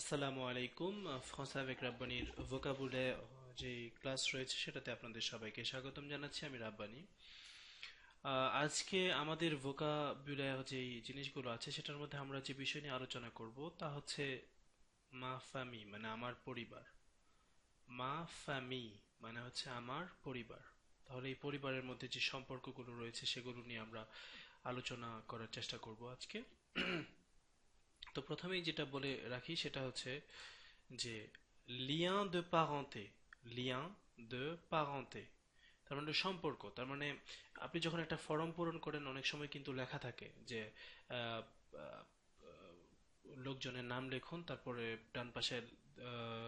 আসসালামু আলাইকুম France avec রাব্বানির ভোকাবুলার যে ক্লাস রয়েছে সেটাতে আপনাদের সবাইকে স্বাগতম জানাচ্ছি, আমি রাব্বানি। আজকে আমাদের ভোকাবুলার যে জিনিসগুলো আছে সেটার মধ্যে আমরা যে বিষয় নিয়ে আলোচনা করব তা হচ্ছে মা ফ্যামি মানে আমার পরিবার। মা ফ্যামি মানে হচ্ছে আমার পরিবার। তাহলে এই পরিবারের মধ্যে যে সম্পর্কগুলো রয়েছে সেগুলো নিয়ে আমরা আলোচনা করার চেষ্টা করব আজকে। তো প্রথমেই যেটা বলে রাখি সেটা হচ্ছে যে লিয়াঁ দ্য পাগন্তে লিয়াঁ দ্য পাগন্তে তার মানে সম্পর্ক, তার মানে আপনি যখন একটা ফর্ম পূরণ করেন, অনেক সময় কিন্তু লেখা থাকে যে লোকজনের নাম লিখুন, তারপরে ডান পাশে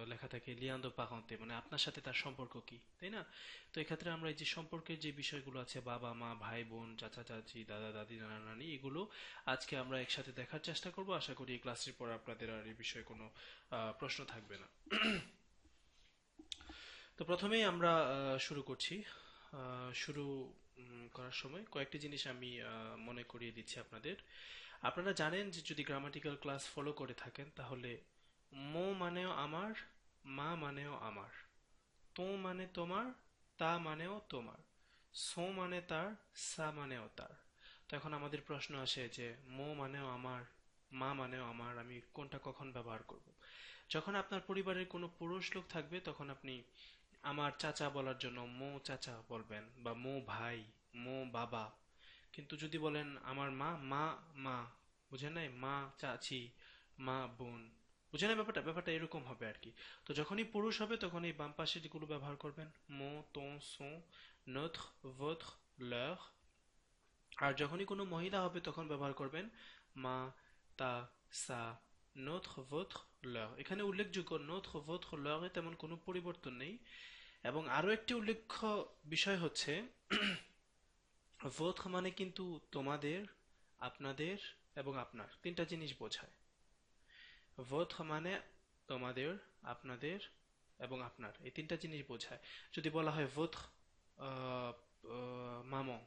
লেখা থাকে লিয়ান্দো parenté মানে আপনার সাথে তার সম্পর্ক কি, তাই না? তো এক্ষেত্রে আমরা এই যে সম্পর্কের যে বিষয়গুলো আছে, বাবা, মা, ভাই, বোন, চাচা, চাচি, দাদা, দাদি, নানা, নানি, এগুলো আজকে আমরা একসাথে দেখার চেষ্টা করব। আশা করি এই ক্লাসটির পর আপনাদের আর এই বিষয়ে কোনো প্রশ্ন থাকবে না। তো প্রথমেই আমরা শুরু করছি। শুরু করার সময় কয়েকটি জিনিস আমি মনে করিয়ে দিচ্ছি আপনাদের। আপনারা জানেন যে যদি গ্রামাটিক্যাল ক্লাস ফলো করে থাকেন, তাহলে মো মানেও আমার, মা মানেও আমার। তো মানে তোমার, তা মানেও তোমার। সো মানে তার, সা মানেও তার। তো এখন আমাদের প্রশ্ন আসে যে, মো মানেও আমার, মা মানেও আমার, আমি কোনটা কখন ব্যবহার করব? যখন আপনার পরিবারের কোনো পুরুষ লোক থাকবে, তখন আপনি আমার চাচা বলার জন্য মো চাচা বলবেন, বা মো ভাই, মো বাবা। কিন্তু যদি বলেন, আমার মা মা মা, বুঝেন নাই? মা চাচি, মা বোন। বুঝে না ব্যাপারটা? ব্যাপারটা এরকম হবে আর কি। তো যখনই পুরুষ হবে তখন এই বাম পাশে যেগুলো ব্যবহার করবেন, মো ton son নথ votre leur আর যখনই কোনো মহিলা হবে, তখন ব্যবহার করবেন মা, তা, সা নথ votre leur এখানে উল্লেখযোগ্য নথ leur এ তেমন কোনো পরিবর্তন নেই। এবং আরও একটি উল্লেখ্য বিষয় হচ্ছে votre মানে কিন্তু তোমাদের, আপনাদের এবং আপনার। তিনটা জিনিস বোঝায়। Votre মানে তোমাদের আপনাদের এবং আপনার। এই তিনটা জিনিস বোঝায়। যদি বলা হয় আহ, আহ,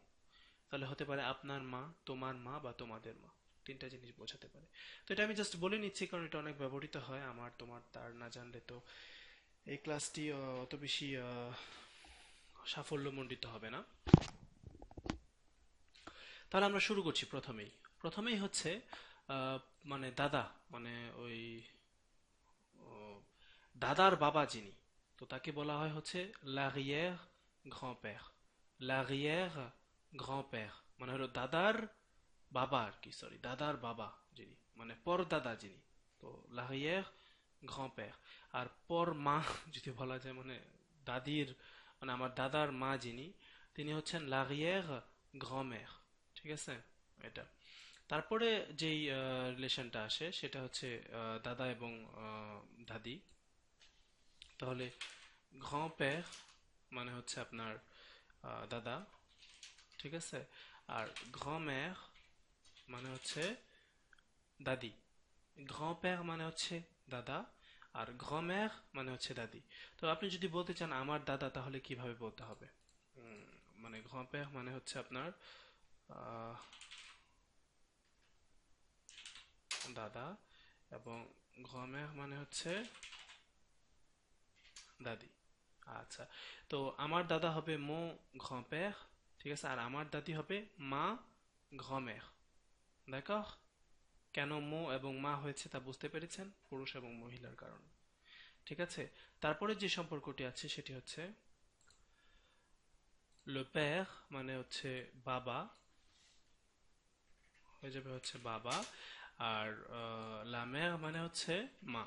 তাহলে হতে পারে আপনার মা তোমার মা বা তোমাদের মা। তিনটা জিনিস বোঝাতে পারে। তো এটা আমি জাস্ট বলে নিচ্ছি কারণ এটা অনেক ব্যবহৃত হয় আমার তোমার তার না জানলে তো এই ক্লাসটি অত বেশি সাফল্যমণ্ডিত হবে না। তাহলে আমরা শুরু করছি প্রথমেই। প্রথমেই হচ্ছে মানে দাদা মানে ওই দাদার বাবা যিনি, তো তাকে বলা হয় হচ্ছে l'arrière grand-père l'arrière grand-père মানে হলো দাদার বাবা আর কি সরি দাদার বাবা যিনি মানে পর দাদা যিনি, তো l'arrière grand-père, আর পর মা, যদি বলা যায় মানে দাদির মানে আমার দাদার মা যিনি, তিনি হচ্ছেন l'arrière grand-mère, ঠিক আছে? এটা। তারপরে যেই রিলেশনটা আসে, সেটা হচ্ছে দাদা এবং দাদি। তাহলে গ্রাঁ প্যার মানে হচ্ছে আপনার দাদা, ঠিক আছে? আর গ্রাঁ ম্যার মানে হচ্ছে দাদি। গ্রাঁ প্যার মানে হচ্ছে দাদা, আর গ্রাঁ ম্যার মানে হচ্ছে দাদি। তো আপনি যদি বলতে চান আমার দাদা, তাহলে কীভাবে বলতে হবে? মানে গ্রাঁ প্যার মানে হচ্ছে আপনার দাদা এবং ম্যার মানে হচ্ছে দাদি। আচ্ছা তো আমার দাদা হবে মো grand-père ঠিক আছে? আর আমার দাদি হবে মা grand-mère d'accord কেন মো এবং মা হয়েছে তা বুঝতে পেরেছেন পুরুষ এবং মহিলার কারণে। ঠিক আছে? তারপরে যে সম্পর্কটি আছে সেটি হচ্ছে le মানে হচ্ছে বাবা, হয়ে যাবে হচ্ছে বাবা। আর mère মানে হচ্ছে মা।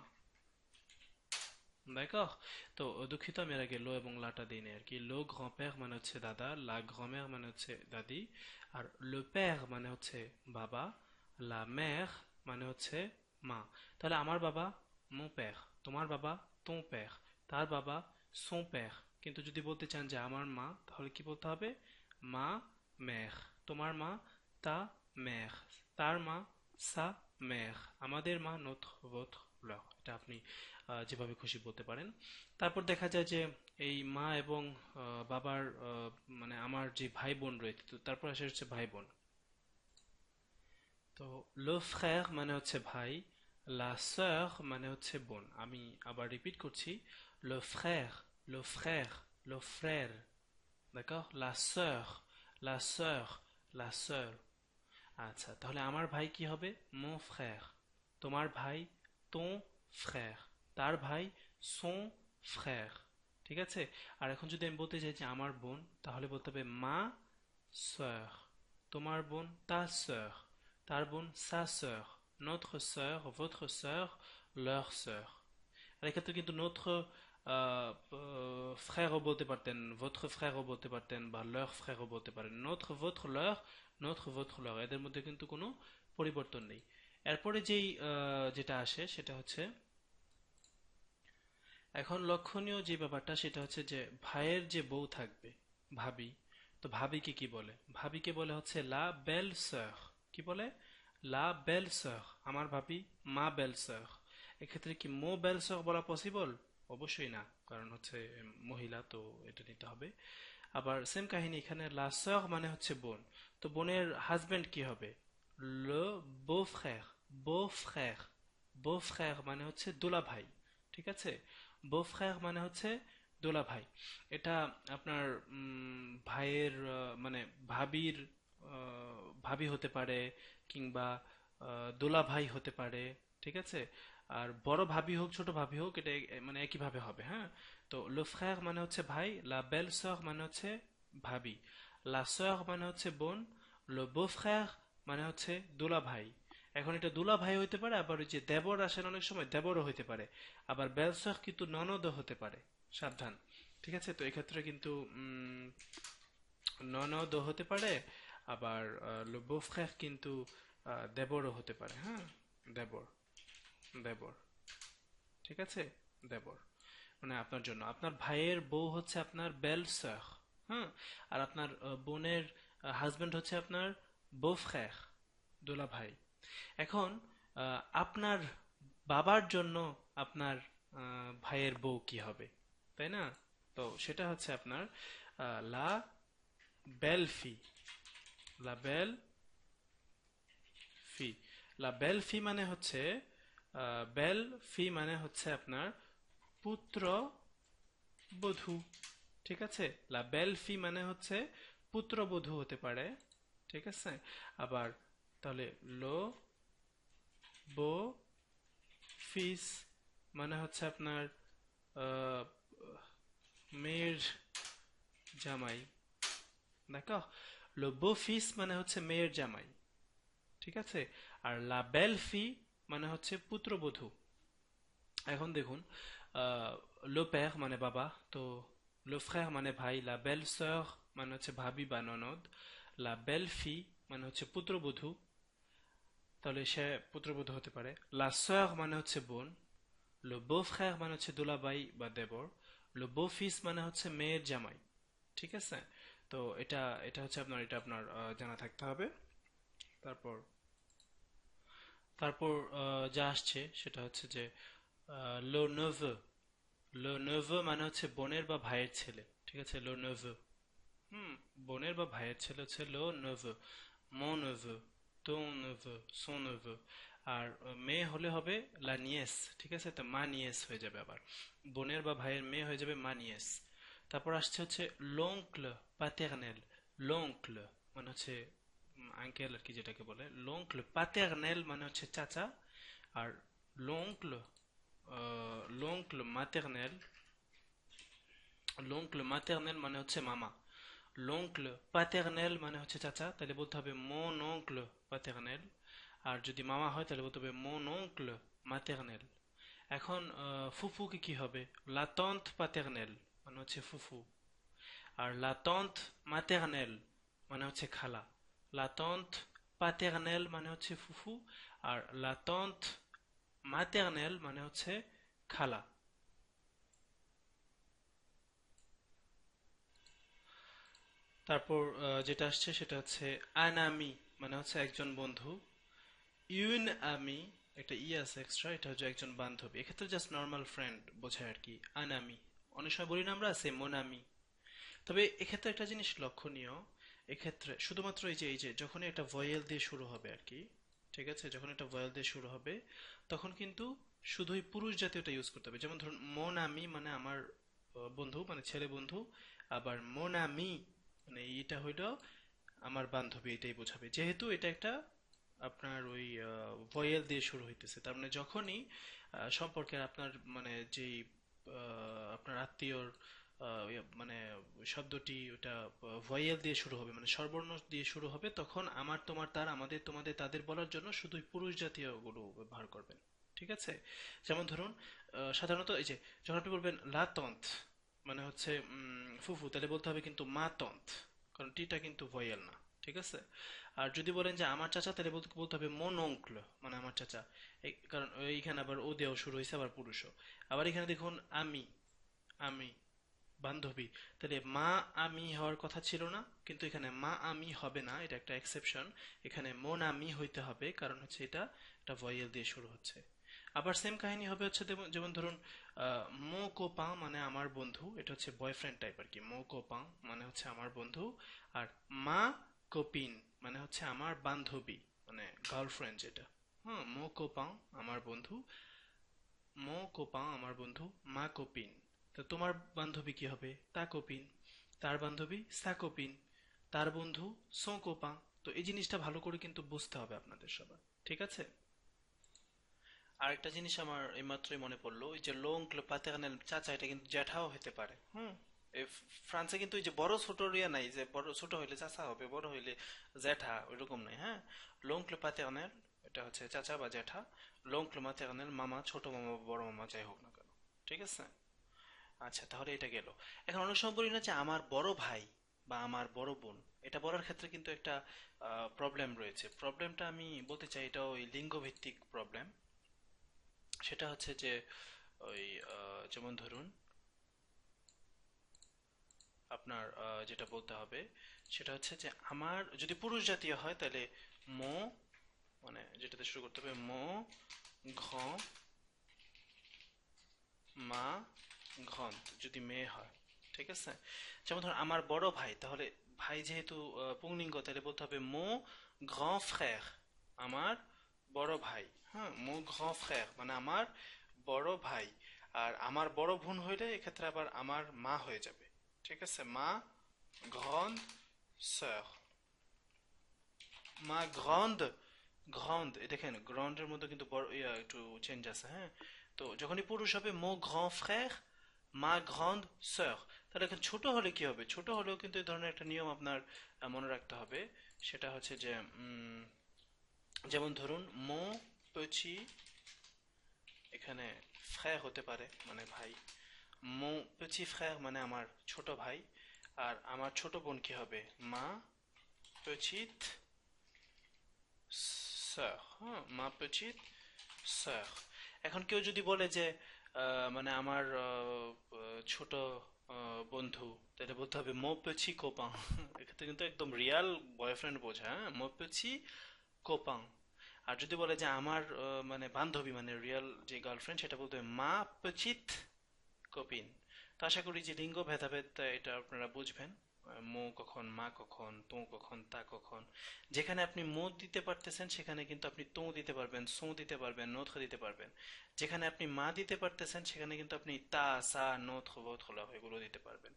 দেখো তো, দুঃখিত, আমি এর আগে লো এবং লাটা দিই আর কি। লো গ্রাঁ প্যার মানে হচ্ছে দাদা, লা গ্রাঁ ম্যার মানে হচ্ছে দাদি, আর লে প্যার মানে হচ্ছে বাবা লা ম্যার মানে হচ্ছে মা। তাহলে আমার বাবা মো প্যার তোমার বাবা, ton père, তার বাবা, son père। কিন্তু যদি বলতে চান যে আমার মা, তাহলে কি বলতে হবে? মা, mère। তোমার মা, তা, mère। তার মা sa mère আমাদের মা notre votre leur এটা আপনি যেভাবে খুশি বলতে পারেন। তারপর দেখা যায় যে এই মা এবং বাবার মানে আমার যে ভাই বোন রয়েছে, তো তারপর আসে হচ্ছে ভাই বোন তো লো ফ্রের মানে হচ্ছে ভাই, লা sœur মানে হচ্ছে বোন। আমি আবার রিপিট করছি le frère le frère le frère d'accord la sœur la sœur la sœur আচ্ছা তাহলে আমার ভাই কি হবে? Mon frère। তোমার ভাই ton frère। তার ভাই son frère। ঠিক আছে? আর এখন যদি আমি বলতে চাই যে আমার বোন, তাহলে বলতে হবে মা sœur তোমার বোন ta sœur তার বোন সা sœur notre sœur votre sœur leur sœur আর এক্ষেত্রে কিন্তু notre ফ্রেরও বলতে পারতেন, votre ফ্রেরও বলতে পারতেন বা leur ফ্রেরও বলতে পারেন। notre, votre, leur এদের মধ্যে কিন্তু কোনো পরিবর্তন নেই। এরপরে যেই যেটা আসে সেটা হচ্ছে, এখন লক্ষণীয় যে ব্যাপারটা সেটা হচ্ছে যে ভাইয়ের যে বউ থাকবে, ভাবি, তো ভাবিকে কি বলে? ভাবিকে বলে হচ্ছে, লা বেল সর। কি বলে? লা বেল সর। আমার ভাবি, মা বেল সর। এক্ষেত্রে কি মো বেল সর বলা পসিবল অবশ্যই না, কারণ হচ্ছে মহিলা, তো এটা নিতে হবে। আবার সেম কাহিনী এখানে, লা সর মানে হচ্ছে বোন। তো বোনের হাজবেন্ড কি হবে? মানে হচ্ছে দোলা ভাই ঠিক আছে? বো ফ্রের মানে হচ্ছে দোলা ভাই এটা আপনার ভাইয়ের মানে ভাবির ভাবি হতে পারে কিংবা দোলা ভাই হতে পারে। ঠিক আছে? আর বড় ভাবি হোক, ছোট ভাবি হোক, এটা মানে একই ভাবে হবে হ্যাঁ? তো লো মানে হচ্ছে ভাই লা বেল সর মানে হচ্ছে ভাবি। লা সর মানে হচ্ছে বোন লো মানে হচ্ছে দুলা ভাই। এখন এটা দুলা ভাই হইতে পারে, আবার ওই যে দেবর আসেন অনেক সময়, দেবরও হইতে পারে। আবার বেলসহ কিন্তু ননদও হতে পারে, সাবধান। ঠিক আছে? তো এক্ষেত্রে কিন্তু ননদও হতে পারে, আবার লো বো কিন্তু দেবরও হতে পারে হ্যাঁ? দেবর। দেবর। ঠিক আছে? দেবর। মানে আপনার জন্য। আপনার ভাইয়ের বউ হচ্ছে আপনার বেল সর হ্যাঁ আর আপনার বোনের হাজবেন্ড হচ্ছে আপনার ফ্রের দোলা ভাই এখন আপনার বাবার জন্য আপনার ভাইয়ের বউ কি হবে? তাই না? তো সেটা হচ্ছে আপনার লা বেল ফি লা বেল ফি লা বেল ফি মানে হচ্ছে বেল, ফি মানে হচ্ছে আপনার পুত্র বধূ। ঠিক আছে? লা বেল, ফি মানে হচ্ছে পুত্র পুত্রবধূ হতে পারে। ঠিক আছে? আবার তাহলে লো, বো, ফিস মানে হচ্ছে আপনার মেয়ের জামাই। দেখো? লো বো, ফিস মানে হচ্ছে মেয়ের জামাই। ঠিক আছে? আর লা বেল, ফি মানে হচ্ছে পুত্রবধূ। এখন দেখুন লো মানে বাবা, তো লো ফ্রের মানে ভাই লা বেল সর মানে হচ্ছে ভাবি বা ননদ লা বেল ফি মানে হচ্ছে পুত্রবধূ, তাহলে সে পুত্রবধূ হতে পারে। লা সর মানে হচ্ছে বোন লো বো ফ্রের মানে হচ্ছে দুলাবাই বা দেবর লো বো ফিস মানে হচ্ছে মেয়ের জামাই, ঠিক আছে? তো এটা এটা হচ্ছে আপনার, এটা আপনার জানা থাকতে হবে। তারপর তারপর যা আসছে সেটা হচ্ছে যে লো নেভে লো নেভে মানে হচ্ছে বোনের বা ভাইয়ের ছেলে, ঠিক আছে? লো নেভে হুম, বোনের বা ভাইয়ের ছেলে হচ্ছে লো নেভে মো নেভে ton neveu, son neveu, আর মেয়ে হলে হবে লা নিয়েস ঠিক আছে? তো মা নিয়েস হয়ে যাবে আবার, বোনের বা ভাইয়ের মেয়ে হয়ে যাবে মা নিয়েস তারপর আসছে হচ্ছে l'oncle paternel, l'oncle মানে হচ্ছে আঙ্কেল আর কি যেটাকে বলে? লংকল প্যাটারনেল মানে হচ্ছে চাচা, আর লংকল লংকল ম্যাটারনেল লংকল নেল মানে হচ্ছে মামা। লংকল প্যাটারনেল মানে হচ্ছে চাচা, তাহলে বলতে হবে মন অংকল প্যাটারনেল আর যদি মামা হয় তাহলে বলতে হবে মন অংকল ম্যাটারনেল এখন ফুফুকে কি হবে? লাতন্ত প্যাটারনেল মানে হচ্ছে ফুফু, আর লাতন্ত ম্যাটারনেল মানে হচ্ছে খালা। La tante মানে হচ্ছে ফুফু আর la tante মানে হচ্ছে খালা তারপর যেটা আসছে সেটা হচ্ছে আন আমি মানে হচ্ছে একজন বন্ধু। ইউন আমি একটা ই আছে এক্সট্রা এটা হচ্ছে একজন বান্ধবী। এক্ষেত্রে জাস্ট নর্মাল ফ্রেন্ড বোঝায় আর কি আন আমি অনেক সময় বলি না আমরা সে মন আমি তবে এক্ষেত্রে একটা জিনিস লক্ষণীয় এক্ষেত্রে শুধুমাত্র এই যে এই যে যখনই একটা ভয়েল দিয়ে শুরু হবে আর কি ঠিক আছে? যখন এটা ভয়েল দিয়ে শুরু হবে তখন কিন্তু শুধুই পুরুষ জাতীয়টা ইউজ করতে হবে। যেমন ধরুন মন আমি মানে আমার বন্ধু মানে ছেলে বন্ধু আবার মন আমি মানে এটা হইল আমার বান্ধবী এটাই বোঝাবে। যেহেতু এটা একটা আপনার ওই ভয়েল দিয়ে শুরু হইতেছে তার মানে যখনই আহ, সম্পর্কের আপনার মানে যেই আপনার আত্মীয়র মানে শব্দটি ওটা ভয়েল দিয়ে শুরু হবে মানে স্বরবর্ণ দিয়ে শুরু হবে, তখন আমার, তোমার, তার, আমাদের, তোমাদের, তাদের বলার জন্য শুধুই পুরুষ জাতীয়গুলো ব্যবহার করবেন, ঠিক আছে? যেমন ধরুন সাধারণত এই যে, যখন আপনি বলবেন লা তন্ত মানে হচ্ছে ফুফু তাহলে বলতে হবে কিন্তু মা তন্ত কারণ টিটা কিন্তু ভয়েল না, ঠিক আছে? আর যদি বলেন যে আমার চাচা, তাহলে বলতে বলতে হবে মন অঙ্কল মানে আমার চাচা কারণ এইখানে আবার ও দেও শুরু হয়েছে, আবার পুরুষও। আবার এখানে দেখুন, আমি আমি বান্ধবী। তাহলে মা আমি হওয়ার কথা ছিল না, কিন্তু এখানে মা আমি হবে না, এটা একটা এক্সেপশন এখানে মন আমি হইতে হবে, কারণ হচ্ছে এটা একটা ভয়েল দিয়ে শুরু হচ্ছে। আবার সেম কাহিনী হবে হচ্ছে যেমন ধরুন মো কোপা মানে আমার বন্ধু, এটা হচ্ছে বয়ফ্রেন্ড টাইপ আর কি মো কোপা মানে হচ্ছে আমার বন্ধু, আর মা কোপিন মানে হচ্ছে আমার বান্ধবী মানে গার্লফ্রেন্ড যেটা। হ্যাঁ মো কোপা আমার বন্ধু, মো কোপা আমার বন্ধু, মা কোপিন। তো তোমার বান্ধবী কি হবে? তা কোপিন। তার বান্ধবী সা কোপিন। তার বন্ধু সো কোপা। তো এই জিনিসটা ভালো করে কিন্তু বুঝতে হবে আপনাদের সবার। ঠিক আছে? আরেকটা জিনিস আমার এইমাত্রই মনে পড়ল, ওই যে লোংক্ল পাতেরানেল চাচা, এটা কিন্তু জ্যাঠাও হতে পারে। হুম? ফ্রান্সে কিন্তু ওই যে বড় ছোট রিয়া নাই যে বড়, ছোট হইলে চাচা হবে, বড় হইলে জ্যাঠা, ওইরকম নাই হ্যাঁ? লোংক্ল পাতেরানেল এটা হচ্ছে চাচা বা জ্যাঠা, লোংক্ল মাতেরানেল মামা, ছোট মামা বড় মামা, যাই হোক না কেন। ঠিক আছে? আচ্ছা তাহলে এটা গেল। এখন অনেক সময় বলি না যে আমার বড় ভাই বা আমার বড় বোন, এটা বলার ক্ষেত্রে কিন্তু একটা প্রবলেম রয়েছে। প্রবলেমটা আমি বলতে চাই, এটা ওই লিঙ্গভিত্তিক প্রবলেম সেটা হচ্ছে যে ওই যেমন ধরুন, আপনার যেটা বলতে হবে, সেটা হচ্ছে যে আমার, যদি পুরুষ জাতীয় হয়, তাহলে মো মানে যেটাতে শুরু করতে হবে, মো, ঘ, মা ঘন্ত যদি মেয়ে হয়, ঠিক আছে? যেমন ধরুন আমার বড় ভাই, তাহলে ভাই যেহেতু পুংলিঙ্গ, তাহলে বলতে হবে মো frère, আমার বড় ভাই হ্যাঁ মো frère মানে আমার বড় ভাই। আর আমার বড় বোন হইলে এক্ষেত্রে আবার আমার মা হয়ে যাবে, ঠিক আছে? মা grande sœur, মা গ্রান্ড গ্রান্ড দেখেন গ্রান্ডের মধ্যে কিন্তু বড় একটু চেঞ্জ আছে হ্যাঁ? তো যখনই পুরুষ হবে, মো গ্রান্ড ফ্রের মা গ্রান্ড সর তাহলে এখন ছোট হলে কি হবে? ছোট হলেও কিন্তু এই ধরনের একটা নিয়ম আপনার মনে রাখতে হবে। সেটা হচ্ছে যে যেমন ধরুন, মো পচি এখানে ফ্রের হতে পারে মানে ভাই। মো পচি ফ্রের মানে আমার ছোট ভাই। আর আমার ছোট বোন কি হবে? মা petite sœur হ্যাঁ মা petite sœur এখন কেউ যদি বলে যে মানে আমার ছোট বন্ধু তাহলে বলতে হবে, মো পেছি কোপাং। এক্ষেত্রে কিন্তু একদম রিয়াল বয়ফ্রেন্ড বোঝা হ্যাঁ? মো পেছি কোপাং। আর যদি বলে যে আমার মানে বান্ধবী মানে রিয়াল যে গার্লফ্রেন্ড সেটা বলতে হবে, মা পেচিত কপিন। তো আশা করি যে লিঙ্গ ভেদাভেদ এটা আপনারা বুঝবেন। মো কখন, মা কখন, তো কখন, তা কখন। যেখানে আপনি মো দিতে পারতেছেন, সেখানে কিন্তু আপনি তো দিতে পারবেন, সো দিতে পারবেন, নোথ দিতে পারবেন। যেখানে আপনি মা দিতে পারতেছেন, সেখানে কিন্তু আপনি তা, সা, নথ বোথ হলা এগুলো দিতে পারবেন।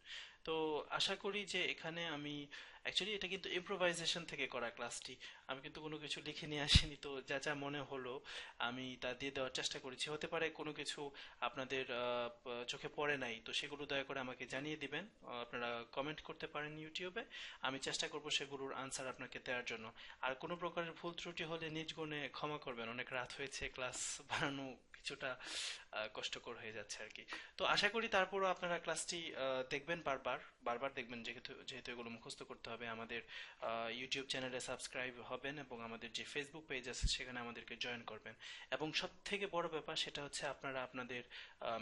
তো আশা করি যে এখানে আমি অ্যাকচুয়ালি এটা কিন্তু ইম্প্রোভাইজেশন থেকে করা ক্লাসটি আমি কিন্তু কোনো কিছু লিখে নিয়ে আসিনি, তো যা যা মনে হলো আমি তা দিয়ে দেওয়ার চেষ্টা করেছি। হতে পারে কোনো কিছু আপনাদের চোখে পড়ে নাই, তো সেগুলো দয়া করে আমাকে জানিয়ে দিবেন। আপনারা কমেন্ট করতে পারেন ইউটিউবে আমি চেষ্টা করব সেগুলোর আনসার আপনাকে দেওয়ার জন্য। আর কোনো প্রকারের ভুল ত্রুটি হলে নিজ গুণে ক্ষমা করবেন। অনেক রাত হয়েছে ক্লাস বানানো কিছুটা কষ্টকর হয়ে যাচ্ছে আর কি। তো আশা করি তারপরও আপনারা ক্লাসটি দেখবেন বারবার বারবার দেখবেন যেহেতু যেহেতু এগুলো মুখস্থ করতে হবে। আমাদের ইউটিউব চ্যানেলে সাবস্ক্রাইব হবেন এবং আমাদের যে ফেসবুক পেজ আছে সেখানে আমাদেরকে জয়েন করবেন। এবং সব থেকে বড় ব্যাপার সেটা হচ্ছে আপনারা আপনাদের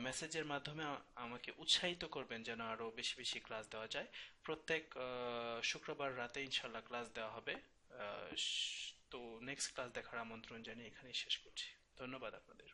মেসেজের মাধ্যমে আমাকে উৎসাহিত করবেন যেন আরও বেশি বেশি ক্লাস দেওয়া যায়। প্রত্যেক শুক্রবার রাতে ইনশাল্লাহ ক্লাস দেওয়া হবে। তো নেক্সট ক্লাস দেখার আমন্ত্রণ জানিয়ে এখানেই শেষ করছি। ধন্যবাদ আপনাদের।